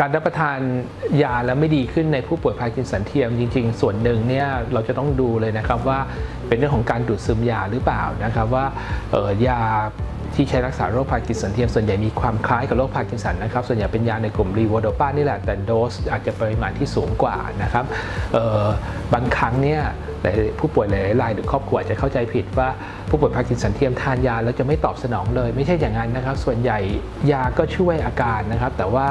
การรับประทานยาแล้วไม่ดีขึ้นในผู้ป่วยพาร์กินสันเทียมจริง ๆ ส่วนหนึ่งเนี่ยเราจะต้องดูเลยนะครับว่าเป็นเรื่องของการดูดซึมยาหรือเปล่านะครับว่าออยาที่ใช้รักษาโรคพาร์กินสันเทียมส่วนใหญ่มีความคล้ายกับโรคพาร์กินสันนะครับส่วนใหญ่เป็นยาในกลุ่มรีโวโดปานี่แหละแต่โดสอาจจะปริมาณที่สูงกว่านะครับออบางครั้งเนี่ย ลายผู้ป่วยหลายรายหรือครอบครัวจะเข้าใจผิดว่าผู้ป่วยพาร์กินสันเทียมทานยาแล้วจะไม่ตอบสนองเลย ไม่ใช่อย่างนั้นนะครับ ส่วนใหญ่ยาก็ช่วยอาการนะครับ แต่ว่า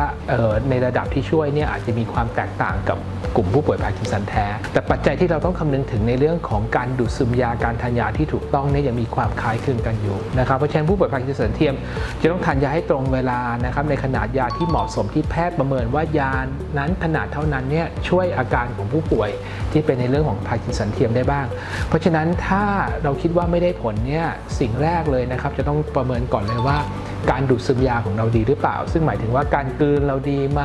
ในระดับที่ช่วยเนี่ยอาจจะมีความแตกต่างกับกลุ่มผู้ป่วยพาร์กินสันแท้ แต่ปัจจัยที่เราต้องคำนึงถึงในเรื่องของการดูดซึมยาการทานยาที่ถูกต้องเนี่ยยังมีความคล้ายคลึงกันอยู่นะครับเพราะฉะนั้นผู้ป่วยพาร์กินสันเทียม จะต้องทานยาให้ตรงเวลานะครับในขนาดยาที่เหมาะสมที่แพทย์ประเมินว่ายานั้นขนาดเท่านั้นเนี่ยช่วยอาการของผู้ป่วยที่เป็นในเรื่องของพาร์กินสันเทียมได้บ้าง เพราะฉะนั้นถ้าเราคิดว่าไม่ได้ผลเนี่ยสิ่งแรกเลยนะครับ จะต้องประเมินก่อนเลยว่า การดูดซึมยาของเราดีหรือเปล่า ซึ่งหมายถึงว่าการกลืนเราดีไหม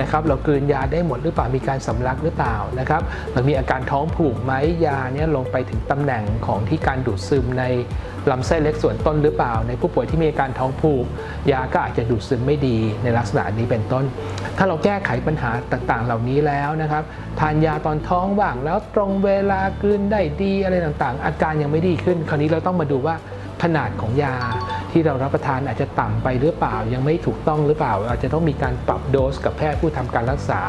นะครับเรากลืนยาได้หมดหรือเปล่ามีการสำลักหรือเปล่านะครับมันมีอาการท้องผูกไหมยาเนี่ยลงไปถึงตำแหน่งของที่การดูดซึมในลำไส้เล็กส่วนต้นหรือเปล่า ในผู้ป่วยที่มีอาการท้องผูก ยาก็อาจจะดูดซึมไม่ดีในลักษณะนี้เป็นต้น ถ้าเราแก้ไขปัญหาต่างๆ เหล่านี้แล้วนะครับทานยาตอนท้องบ้างแล้วตรงเวลากลืนได้ดีอะไรต่างๆ อาการยังไม่ดีขึ้น คราวนี้เราต้องมาดูว่า ขนาดของยาที่เรารับประทานอาจจะต่ำไปหรือเปล่า ยังไม่ถูกต้องหรือเปล่า อาจจะต้องมีการปรับโดสกับแพทย์ผู้ทำการรักษา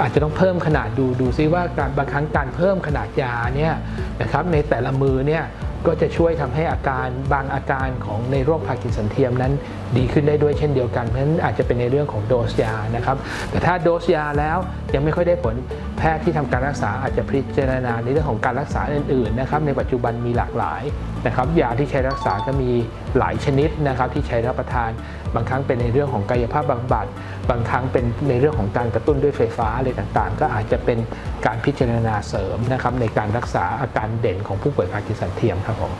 อาจจะต้องเพิ่มขนาดดูดูซิว่าการบางครั้งการเพิ่มขนาดยาเนี่ยนะครับในแต่ละมือเนี่ย ก็จะช่วยทำให้อาการบางอาการของในโรคพาร์กินสันเทียมนั้นดีขึ้นได้ด้วยเช่นเดียวกัน เพราะฉะนั้นอาจจะเป็นในเรื่องของโดสยานะครับ แต่ถ้าโดสยาแล้วยังไม่ค่อยได้ผลแพทย์ที่ทำการรักษาอาจจะพิจารณาในเรื่องของการรักษาอื่นๆนะครับในปัจจุบันมีหลากหลายนะครับยาที่ใช้รักษาก็มีหลายชนิดนะครับที่ใช้รับประทาน บางครั้งเป็นในเรื่องของกายภาพบำบัดบางครั้งเป็นในเรื่องของการกระตุ้นด้วยไฟฟ้าอะไรต่างๆ ก็อาจจะเป็นการพิจารณาเสริมนะครับในการรักษาอาการเด่นของผู้ป่วยพาร์กินสันเทียมครับผม